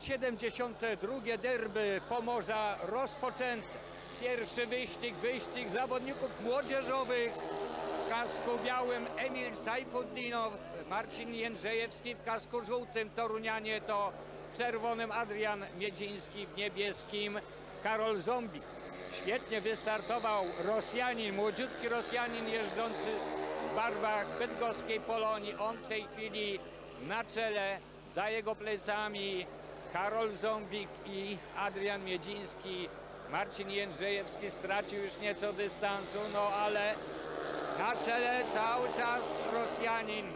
72. derby Pomorza rozpoczęte. Pierwszy wyścig, wyścig zawodników młodzieżowych. W kasku białym Emil Sajfuddinow, Marcin Jędrzejewski w kasku żółtym, Torunianie to czerwonym Adrian Miedziński w niebieskim, Karol Zombik. Świetnie wystartował Rosjanin, młodziutki Rosjanin jeżdżący w barwach bydgoskiej Polonii. On w tej chwili na czele, za jego plecami Karol Zombik i Adrian Miedziński. Marcin Jędrzejewski stracił już nieco dystansu, no ale na czele cały czas Rosjanin.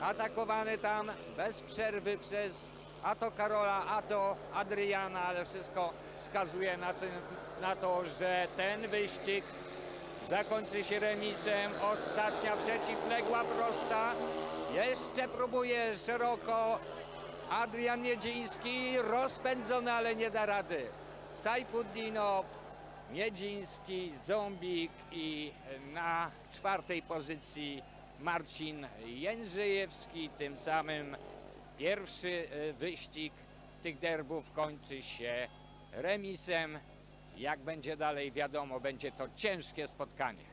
Atakowany tam bez przerwy przez a to Karola, a to Adriana, ale wszystko wskazuje na, tym, na to, że ten wyścig zakończy się remisem. Ostatnia przeciwległa prosta. Jeszcze próbuje szeroko Adrian Miedziński, rozpędzony, ale nie da rady. Sajfuddinow, Miedziński, Zombik i na czwartej pozycji Marcin Jędrzejewski. Tym samym pierwszy e, wyścig tych derbów kończy się remisem. Jak będzie dalej wiadomo, będzie to ciężkie spotkanie.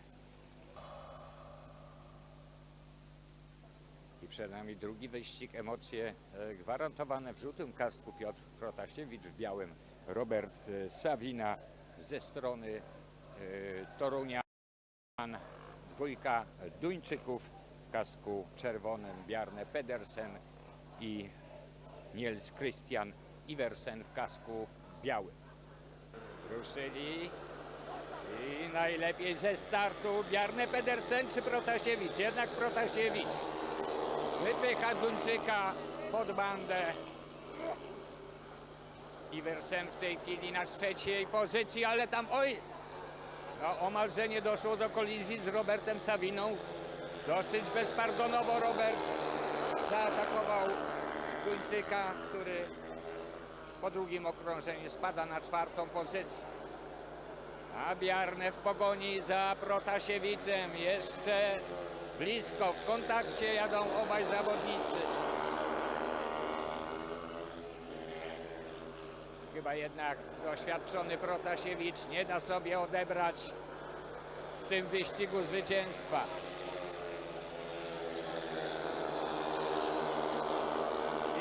Przed nami drugi wyścig, emocje e, gwarantowane w żółtym kasku Piotr Protasiewicz, w białym. Robert e, Sawina ze strony e, Torunian, dwójka Duńczyków w kasku czerwonym, Bjarne Pedersen i Niels Christian Iversen w kasku białym. Ruszyli i najlepiej ze startu Bjarne Pedersen czy Protasiewicz, jednak Protasiewicz wypycha Duńczyka pod bandę. Iversen w tej chwili na trzeciej pozycji, ale tam oj, no omalże nie doszło do kolizji z Robertem Sawiną. Dosyć bezpardonowo Robert zaatakował Duńczyka, który po drugim okrążeniu spada na czwartą pozycję. A Bjarne w pogoni za Protasiewiczem. Jeszcze blisko, w kontakcie jadą obaj zawodnicy. Chyba jednak doświadczony Protasiewicz nie da sobie odebrać w tym wyścigu zwycięstwa.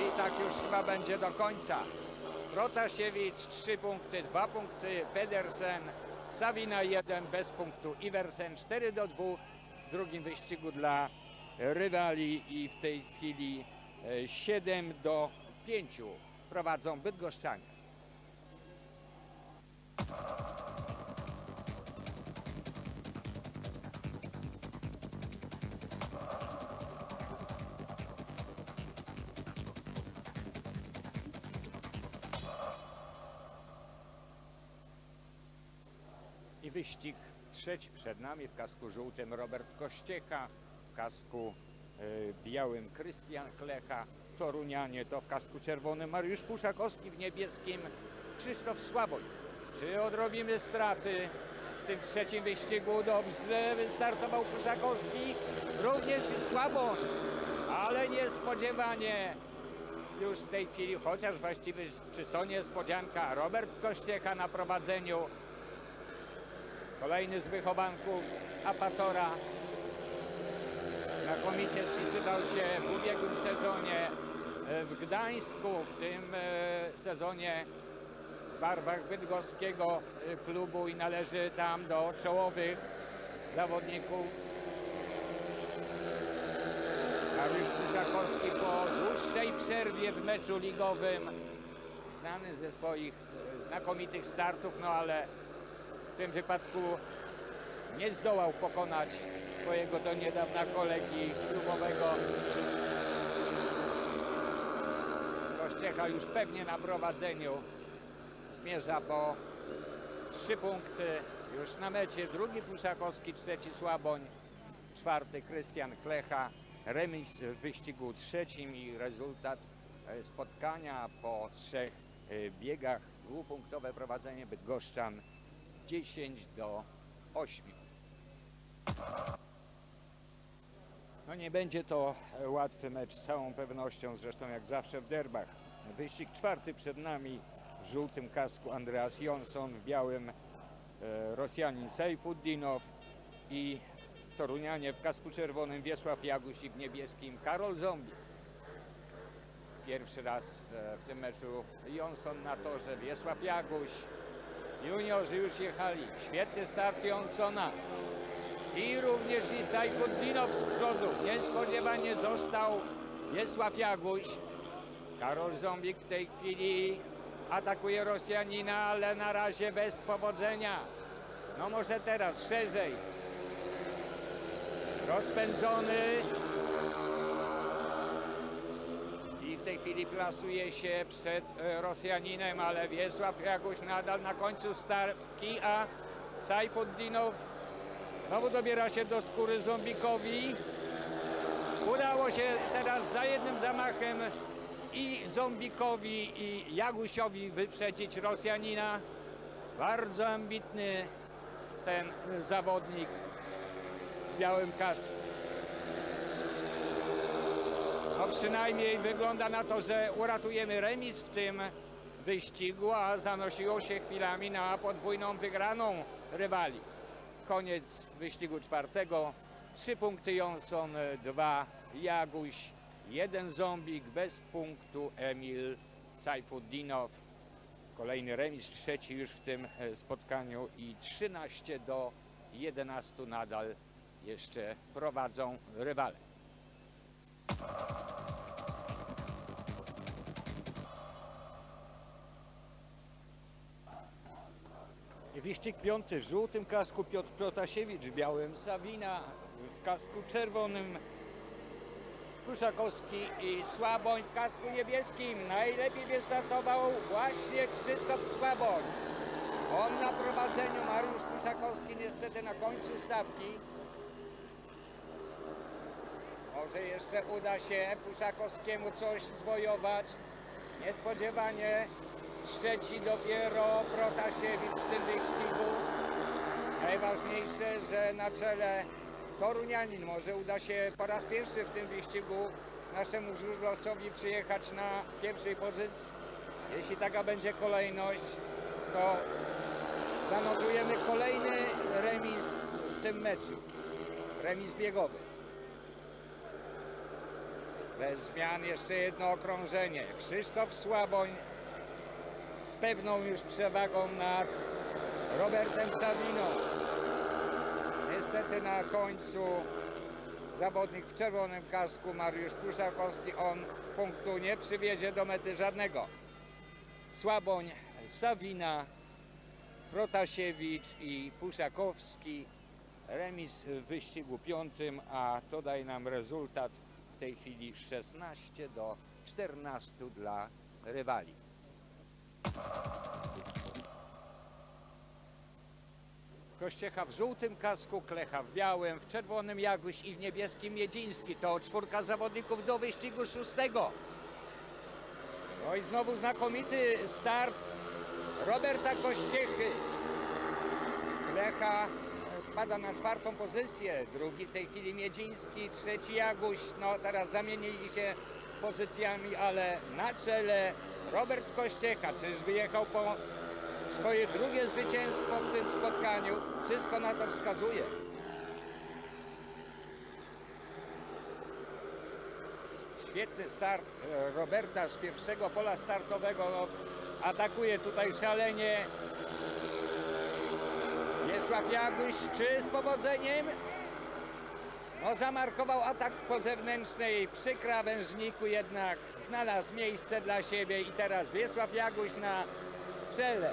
I tak już chyba będzie do końca. Protasiewicz 3 punkty, 2 punkty, Pedersen, Savina 1 bez punktu, Iversen 4 do 2 w drugim wyścigu dla rywali i w tej chwili e, 7 do 5 prowadzą Bydgoszczanie. I wyścig trzeci przed nami w kasku żółtym Robert Kościeka, w kasku e, białym Krystian Klecha, Torunianie to w kasku czerwonym Mariusz Puszakowski, w niebieskim Krzysztof Słaboń. Czy odrobimy straty w tym trzecim wyścigu? Dobrze wystartował Puszakowski, również Słaboń, ale niespodziewanie już w tej chwili, chociaż właściwie czy to niespodzianka, Robert Kościecha na prowadzeniu Kolejny z wychowanków Apatora. Znakomicie spisywał się w ubiegłym sezonie e, w Gdańsku, w tym e, sezonie w barwach bydgoskiego e, klubu i należy tam do czołowych zawodników. Mariusz Kurzakowski po dłuższej przerwie w meczu ligowym, znany ze swoich znakomitych startów, no ale w tym wypadku nie zdołał pokonać swojego do niedawna kolegi klubowego. Kościecha już pewnie na prowadzeniu. Zmierza po trzy punkty. Już na mecie drugi Puszakowski, trzeci Słaboń, czwarty Krystian Klecha. Remis w wyścigu trzecim i rezultat e, spotkania po trzech e, biegach. Dwupunktowe prowadzenie Bydgoszczan 10 do 8. No nie będzie to łatwy mecz z całą pewnością, zresztą jak zawsze w derbach. Wyścig czwarty przed nami. W żółtym kasku Andreas Jonsson, w białym e, Rosjanin Sejfuddinow i Torunianie w kasku czerwonym Wiesław Jaguś i w niebieskim Karol Zombie. Pierwszy raz w tym meczu Jonsson na torze, Wiesław Jaguś. Juniorzy już jechali. Świetny start Jonssona. I również i Sajfuddinow z przodu. Niespodziewanie został Wiesław Jaguś. Karol Zombik w tej chwili atakuje Rosjanina, ale na razie bez powodzenia. No może teraz szerzej. Rozpędzony. I w tej chwili plasuje się przed e, Rosjaninem, ale Wiesław Jaguś nadal na końcu startki, a Sajfuddinow znowu dobiera się do skóry Zombikowi. Udało się teraz za jednym zamachem i Zombikowi i Jagusiowi wyprzedzić Rosjanina. Bardzo ambitny ten zawodnik w białym kasku. Przynajmniej wygląda na to, że uratujemy remis w tym wyścigu, a zanosiło się chwilami na podwójną wygraną rywali. Koniec wyścigu czwartego. Trzy punkty Jonsson, dwa Jaguś, jeden Zombik, bez punktu Emil Sajfuddinow. Kolejny remis, trzeci już w tym e, spotkaniu i 13 do 11 nadal jeszcze prowadzą rywale. I Wyścig piąty w żółtym kasku Piotr Protasiewicz, w białym Sawina, w kasku czerwonym Kruszakowski i Słaboń w kasku niebieskim. Najlepiej wystartował właśnie Krzysztof Słaboń. On na prowadzeniu, Mariusz Kruszakowski niestety na końcu stawki. Może jeszcze uda się Puszakowskiemu coś zwojować. Niespodziewanie trzeci dopiero Protasiewicz tym wyścigu. Najważniejsze, że na czele Torunianin może uda się po raz pierwszy w tym wyścigu naszemu żużlowcowi przyjechać na pierwszej pozycji. Jeśli taka będzie kolejność, to zanotujemy kolejny remis w tym meczu. Remis biegowy. Bez zmian jeszcze jedno okrążenie. Krzysztof Słaboń z pewną już przewagą nad Robertem Sawiną. Niestety na końcu zawodnik w czerwonym kasku Mariusz Pruszakowski. On punktu nie przywiezie do mety żadnego. Słaboń, Sawina, Protasiewicz i Puszakowski. Remis w wyścigu piątym, a to daje nam rezultat w tej chwili 16 do 14 dla rywali. Kościecha w żółtym kasku, Klecha w białym, w czerwonym Jaguś i w niebieskim Miedziński. To czwórka zawodników do wyścigu szóstego. No i znowu znakomity start Roberta Kościechy. Klecha spada na czwartą pozycję, drugi w tej chwili Miedziński, trzeci Jaguś. No teraz zamienili się pozycjami, ale na czele Robert Kościecha. Czyż wyjechał po swoje drugie zwycięstwo w tym spotkaniu? Wszystko na to wskazuje. Świetny start e, Roberta z pierwszego pola startowego. No, atakuje tutaj szalenie Wiesław Jaguś, czy z powodzeniem? No zamarkował atak po zewnętrznej, przy krawężniku jednak znalazł miejsce dla siebie i teraz Wiesław Jaguś na czele.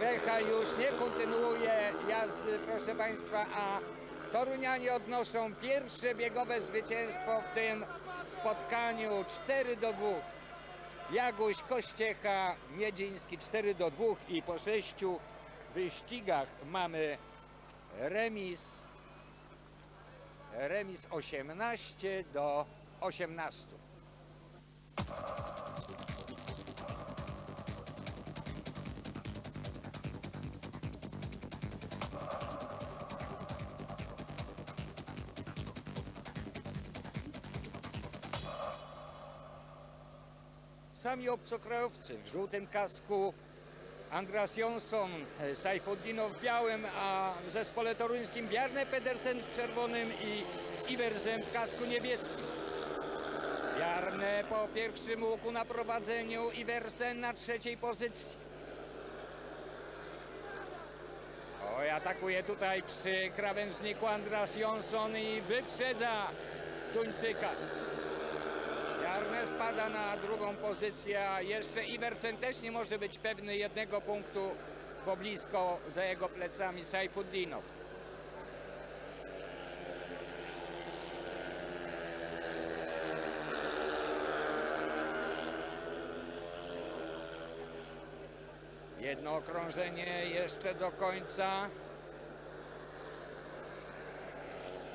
Lecha już nie kontynuuje jazdy, proszę Państwa, a Torunianie odnoszą pierwsze biegowe zwycięstwo w tym spotkaniu 4 do 2. Jaguś, Kościecha, Miedziński 4 do 2 i po sześciu wyścigach mamy remis. Remis 18 do 18. sami obcokrajowcy. W żółtym kasku Andras Jonsson, e, Sajfuddinow w białym, a w zespole toruńskim Bjarne Pedersen w czerwonym i Iversen w kasku niebieskim. Bjarne po pierwszym łuku na prowadzeniu, Iversen na trzeciej pozycji. Oj, atakuje tutaj przy krawężniku Andras Jonsson i wyprzedza Duńczyka. Jarne spada na drugą pozycję, jeszcze Iversen też nie może być pewny jednego punktu, bo blisko za jego plecami Sajfuddinow. Jedno okrążenie jeszcze do końca.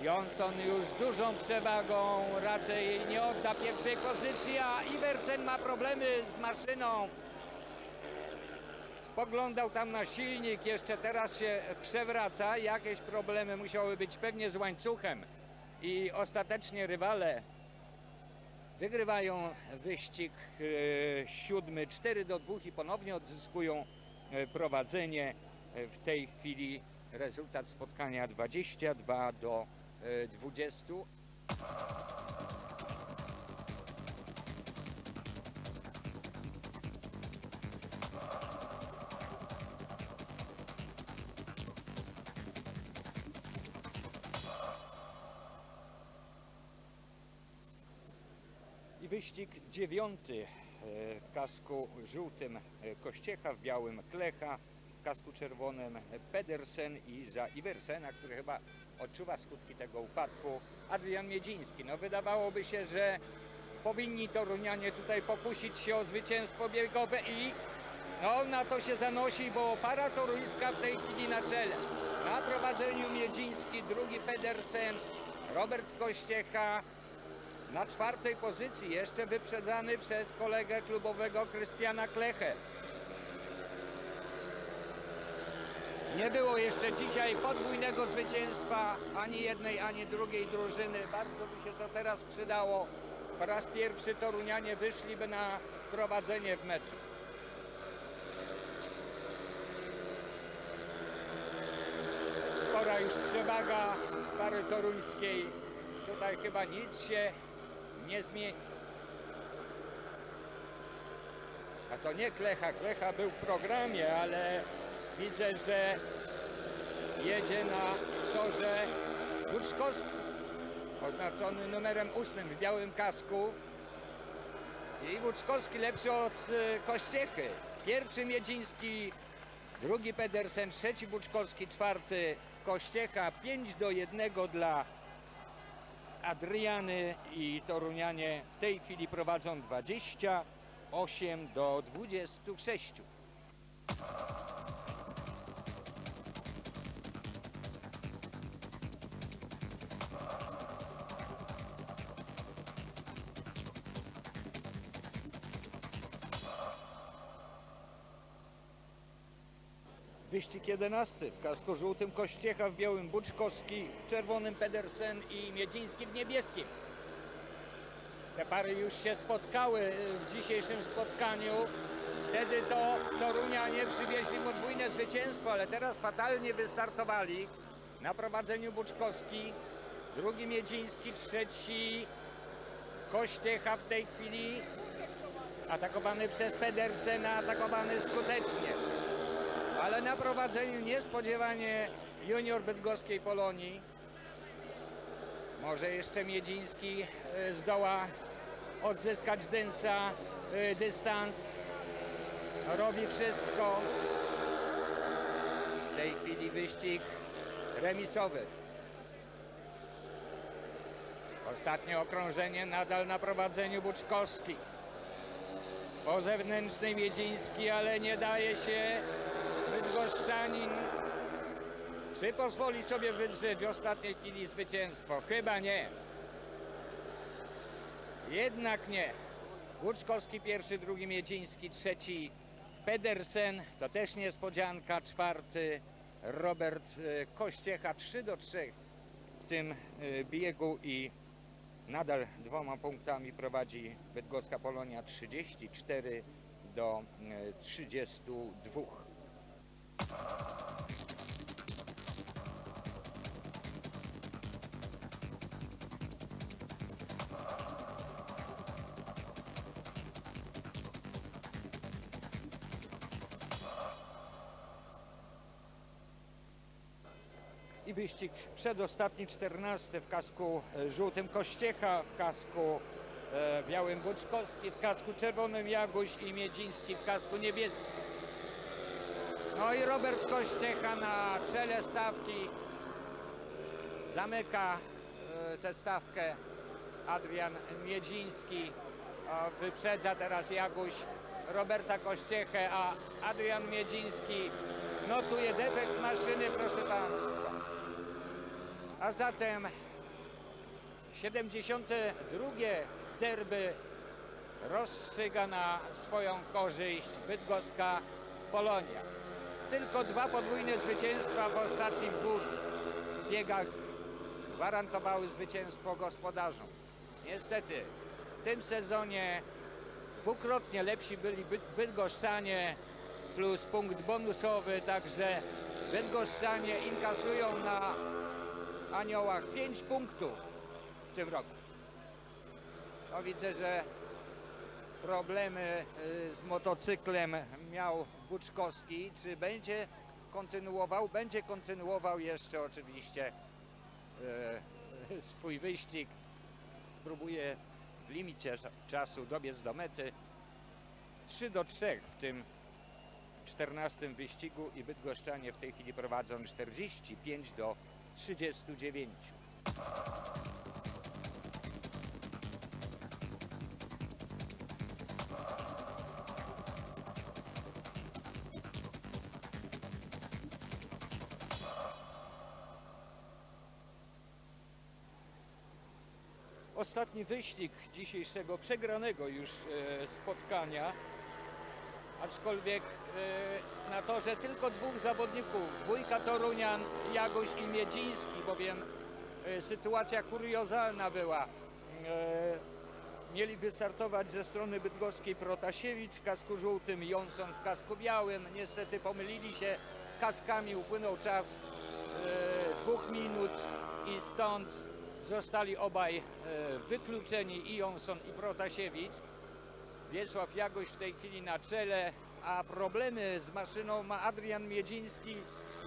Johnson już z dużą przewagą raczej nie odda pierwszej pozycji, a Iversen ma problemy z maszyną. Spoglądał tam na silnik, jeszcze teraz się przewraca. Jakieś problemy musiały być pewnie z łańcuchem. I ostatecznie rywale wygrywają wyścig e, siódmy 4 do 2 i ponownie odzyskują e, prowadzenie. E, W tej chwili rezultat spotkania 22 do 20. I wyścig dziewiąty e, w kasku żółtym e, Kościecha, w białym Klecha, w kasku czerwonym Pedersen i za Iversena, który chyba odczuwa skutki tego upadku, Adrian Miedziński. No wydawałoby się, że powinni Torunianie tutaj pokusić się o zwycięstwo biegowe i no na to się zanosi, bo para toruńska w tej chwili na czele. Na prowadzeniu Miedziński, drugi Pedersen, Robert Kościecha, na czwartej pozycji, jeszcze wyprzedzany przez kolegę klubowego Krystiana Klechę. Nie było jeszcze dzisiaj podwójnego zwycięstwa ani jednej, ani drugiej drużyny. Bardzo by się to teraz przydało. Po raz pierwszy Torunianie wyszliby na prowadzenie w meczu. Spora już przewaga pary toruńskiej. Tutaj chyba nic się nie zmieni. A to nie Klecha. Klecha był w programie, ale widzę, że jedzie na torze Łuczkowski. Oznaczony numerem ósmym w białym kasku. I Łuczkowski lepszy od e, Kościechy. Pierwszy Miedziński, drugi Pedersen, trzeci Buczkowski, czwarty Kościecha. 5 do 1 dla Adriany i Torunianie w tej chwili prowadzą 28 do 26. Wyścig 11 w kasku żółtym Kościecha, w białym Buczkowski, w czerwonym Pedersen i Miedziński w niebieskim. Te pary już się spotkały w dzisiejszym spotkaniu. Wtedy to Torunianie przywieźli podwójne zwycięstwo, ale teraz fatalnie wystartowali. Na prowadzeniu Buczkowski, drugi Miedziński, trzeci Kościecha w tej chwili. Atakowany przez Pedersena, atakowany skutecznie. Ale na prowadzeniu niespodziewanie junior bydgoskiej Polonii. Może jeszcze Miedziński e, zdoła odzyskać dynsa, e, dystans. Robi wszystko. W tej chwili wyścig remisowy. Ostatnie okrążenie nadal na prowadzeniu Buczkowski. Po zewnętrznej Miedziński, ale nie daje się Bydgoszczanin. Czy pozwoli sobie wydrzeć w ostatniej chwili zwycięstwo? Chyba nie. Jednak nie. Łuczkowski pierwszy, drugi Miedziński, trzeci Pedersen. To też niespodzianka. Czwarty Robert e, Kościecha. 3 do 3 w tym e, biegu i Nadal dwoma punktami prowadzi Bydgoska Polonia 34 do e, 32. I wyścig przedostatni, 14 w kasku e, żółtym Kościecha, w kasku e, białym Buczkowski, w kasku czerwonym Jaguś i Miedziński w kasku niebieskim. No i Robert Kościecha na czele stawki zamyka e, tę stawkę. Adrian Miedziński wyprzedza teraz Jaguś Roberta Kościechę, a Adrian Miedziński notuje defekt maszyny, proszę Państwa. A zatem 72 derby rozstrzyga na swoją korzyść bydgoska Polonia. Tylko dwa podwójne zwycięstwa w ostatnich dwóch biegach gwarantowały zwycięstwo gospodarzom. Niestety w tym sezonie dwukrotnie lepsi byli Byd- bydgoszczanie plus punkt bonusowy, także bydgoszczanie inkasują na aniołach 5 punktów w tym roku. No widzę, że problemy y, z motocyklem miał Buczkowski. Czy będzie kontynuował? Będzie kontynuował jeszcze oczywiście y, swój wyścig. Spróbuje w limicie cza- czasu dobiec do mety. 3 do 3 w tym 14 wyścigu i Bydgoszczanie w tej chwili prowadzą 45 do 39. Ostatni wyścig dzisiejszego przegranego już e, spotkania, aczkolwiek e, na torze tylko dwóch zawodników, dwójka Torunian, Jagoś i Miedziński, bowiem e, sytuacja kuriozalna była. Mieli wystartować ze strony bydgoskiej Protasiewicz w kasku żółtym, Johnson w kasku białym. Niestety pomylili się kaskami, upłynął czas dwóch minut i stąd zostali obaj e, wykluczeni i Johnson i Protasiewicz. Wiesław Jagoś w tej chwili na czele, a problemy z maszyną ma Adrian Miedziński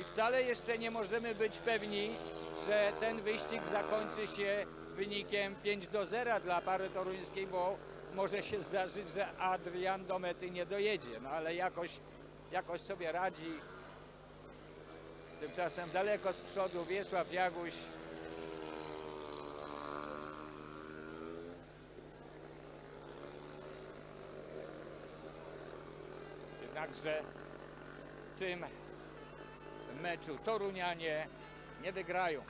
i wcale jeszcze nie możemy być pewni, że ten wyścig zakończy się wynikiem 5 do 0 dla pary toruńskiej, bo może się zdarzyć, że Adrian do mety nie dojedzie, no ale jakoś, jakoś sobie radzi. Tymczasem daleko z przodu Wiesław Jaguś Jednakże w tym meczu Torunianie nie wygrają.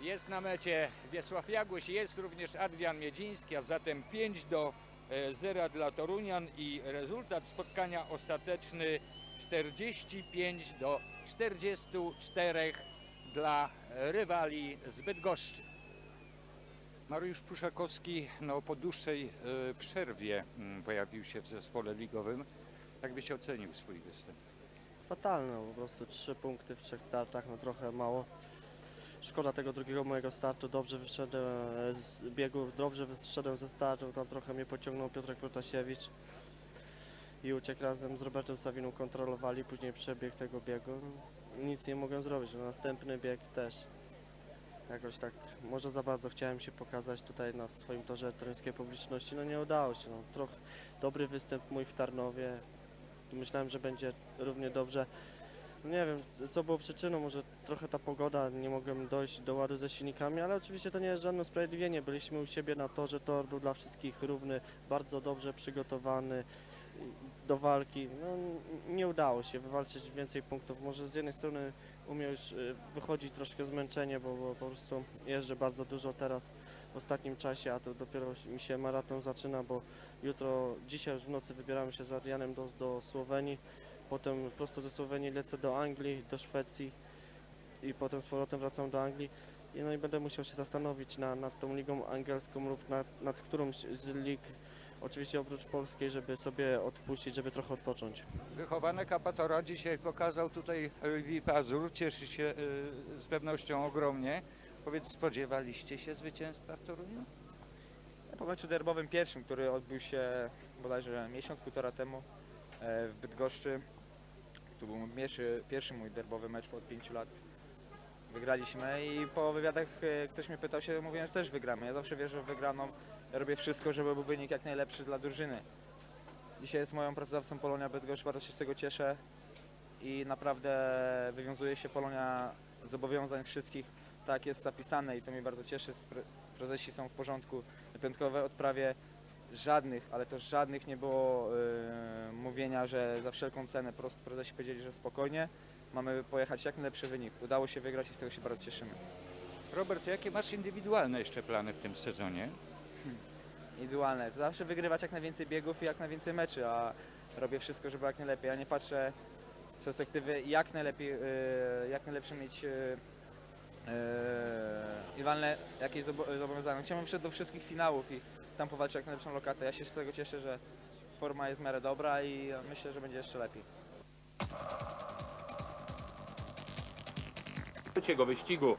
Jest na mecie Wiesław Jaguś, jest również Adrian Miedziński, a zatem 5 do e, 0 dla Torunian i rezultat spotkania ostateczny 45 do 44 dla rywali z Bydgoszczy. Mariusz Puszakowski no, po dłuższej e, przerwie mm, pojawił się w zespole ligowym. Jak byś ocenił swój występ? Fatalne, po prostu trzy punkty w trzech startach, no trochę mało. Szkoda tego drugiego mojego startu, dobrze wyszedłem e, z biegów, dobrze wyszedłem ze startu, tam trochę mnie pociągnął Piotrek Protasiewicz i uciekł razem z Robertem Sawiną, kontrolowali później przebieg tego biegu. Nic nie mogłem zrobić, no, następny bieg też. Jakoś tak, może za bardzo chciałem się pokazać tutaj na swoim torze toruńskiej publiczności, no nie udało się. No, trochę dobry występ mój w Tarnowie, myślałem, że będzie równie dobrze. No Nie wiem, co było przyczyną, może trochę ta pogoda, nie mogłem dojść do ładu ze silnikami, ale oczywiście to nie jest żadne usprawiedliwienie. Byliśmy u siebie na torze, tor był dla wszystkich równy, bardzo dobrze przygotowany do walki. No, nie udało się wywalczyć więcej punktów. Może z jednej strony u mnie już y, wychodzi troszkę zmęczenie, bo, bo po prostu jeżdżę bardzo dużo teraz w ostatnim czasie, a to dopiero mi się maraton zaczyna, bo jutro, dzisiaj już w nocy wybieramy się z Adrianem do, do Słowenii, potem prosto ze Słowenii lecę do Anglii, do Szwecji i potem z powrotem wracam do Anglii. I, no i będę musiał się zastanowić na, nad tą ligą angielską lub nad, nad którąś z lig, oczywiście oprócz polskiej, żeby sobie odpuścić, żeby trochę odpocząć. Wychowanek Apatora dzisiaj pokazał tutaj Lwi Pazur, cieszy się y, z pewnością ogromnie. Powiedz, spodziewaliście się zwycięstwa w Toruniu? Po meczu derbowym pierwszym, który odbył się bodajże miesiąc, półtora temu e, w Bydgoszczy. To był pierwszy, pierwszy mój derbowy mecz od pięciu lat. Wygraliśmy i po wywiadach e, ktoś mnie pytał się, mówiłem, że też wygramy. Ja zawsze wierzę w wygraną. Robię wszystko, żeby był wynik jak najlepszy dla drużyny. Dzisiaj jest moją pracodawcą Polonia Bydgoszcz, bardzo się z tego cieszę i naprawdę wywiązuje się Polonia z zobowiązań wszystkich, tak jest zapisane i to mnie bardzo cieszy. Prezesi są w porządku, na piątkowej odprawie żadnych, ale to żadnych nie było yy, mówienia, że za wszelką cenę. Po prostu prezesi powiedzieli, że spokojnie, mamy pojechać jak najlepszy wynik. Udało się wygrać i z tego się bardzo cieszymy. Robert, jakie masz indywidualne jeszcze plany w tym sezonie? Indywidualne. To zawsze wygrywać jak najwięcej biegów i jak najwięcej meczy, a robię wszystko, żeby jak najlepiej. Ja nie patrzę z perspektywy jak najlepiej, yy, jak najlepsze mieć yy, yy, walne jakieś zobo- zobowiązania. Chciałbym wszedł do wszystkich finałów i tam powalczyć jak najlepszą lokatę. Ja się z tego cieszę, że forma jest w miarę dobra i myślę, że będzie jeszcze lepiej. trzeciego wyścigu